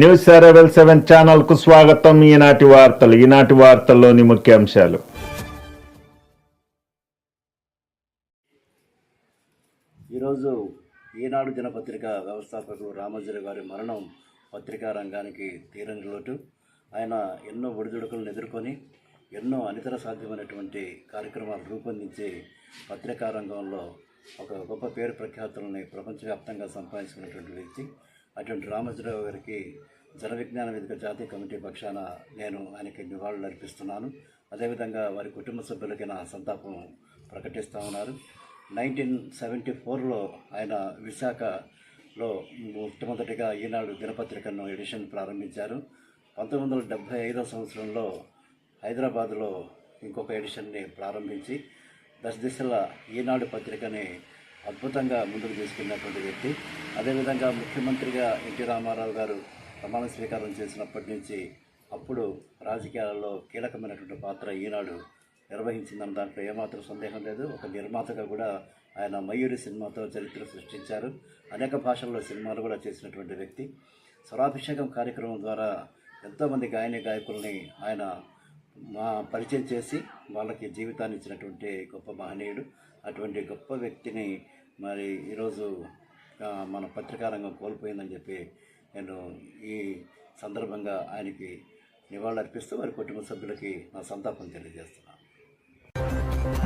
News seven seven ఛానల్కు స్వాగతం. ఈనాటి వార్తలు ఈనాటి వార్తల్లోని ముఖ్యాంశాలు ఈరోజు ఈనాడు దినపత్రిక వ్యవస్థాపకుడు రామోజీరావు గారి మరణం పత్రికా రంగానికి తీరని లోటు. ఆయన ఎన్నో ఒడిదుడుకులను ఎదుర్కొని ఎన్నో అనితర సాధ్యమైనటువంటి కార్యక్రమాలు రూపొందించి పత్రికా రంగంలో ఒక గొప్ప పేరు ప్రఖ్యాతులని ప్రపంచవ్యాప్తంగా సంపాదించుకున్నటువంటి వ్యక్తి. అటువంటి రామచంద్రరావు గారికి జన విజ్ఞాన వేదిక జాతీయ కమిటీ పక్షాన నేను ఆయనకి నివాళులు అర్పిస్తున్నాను. అదేవిధంగా వారి కుటుంబ సభ్యులకి నా సంతాపం ప్రకటిస్తూ ఉన్నారు. నైన్టీన్ సెవెంటీ ఫోర్లో ఆయన విశాఖలో మొట్టమొదటిగా ఈనాడు దినపత్రికను ఎడిషన్ ప్రారంభించారు. పంతొమ్మిది వందల డెబ్భై ఐదో సంవత్సరంలో హైదరాబాద్లో ఇంకొక ఎడిషన్ని ప్రారంభించి దశ దిశల ఈనాడు పత్రికని అద్భుతంగా ముందుకు తీసుకెళ్ళినటువంటి వ్యక్తి. అదేవిధంగా ముఖ్యమంత్రిగా ఎన్టీ రామారావు గారు ప్రమాణ స్వీకారం చేసినప్పటి నుంచి అప్పుడు రాజకీయాలలో కీలకమైనటువంటి పాత్ర ఈనాడు నిర్వహించిందన్న దాంట్లో ఏమాత్రం సందేహం లేదు. ఒక నిర్మాతగా కూడా ఆయన మయూరి సినిమాతో చరిత్ర సృష్టించారు. అనేక భాషల్లో సినిమాలు కూడా చేసినటువంటి వ్యక్తి. స్వరాభిషేకం కార్యక్రమం ద్వారా ఎంతోమంది గాయని గాయకుల్ని ఆయన మా పరిచయం చేసి వాళ్ళకి జీవితాన్ని ఇచ్చినటువంటి గొప్ప మహనీయుడు అటువంటి గొప్ప వ్యక్తిని మరి ఈరోజు మన పత్రికారంగం కోల్పోయిందని చెప్పి నేను ఈ సందర్భంగా ఆయనకి నివాళులర్పిస్తూ వారి కుటుంబ సభ్యులకి నా సంతాపం తెలియజేస్తున్నాను.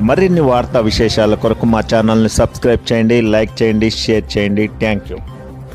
మరిన్ని వార్తా విశేషాల కొరకు మా ఛానల్ని సబ్స్క్రైబ్ చేయండి లైక్ చేయండి షేర్ చేయండి. Thank you.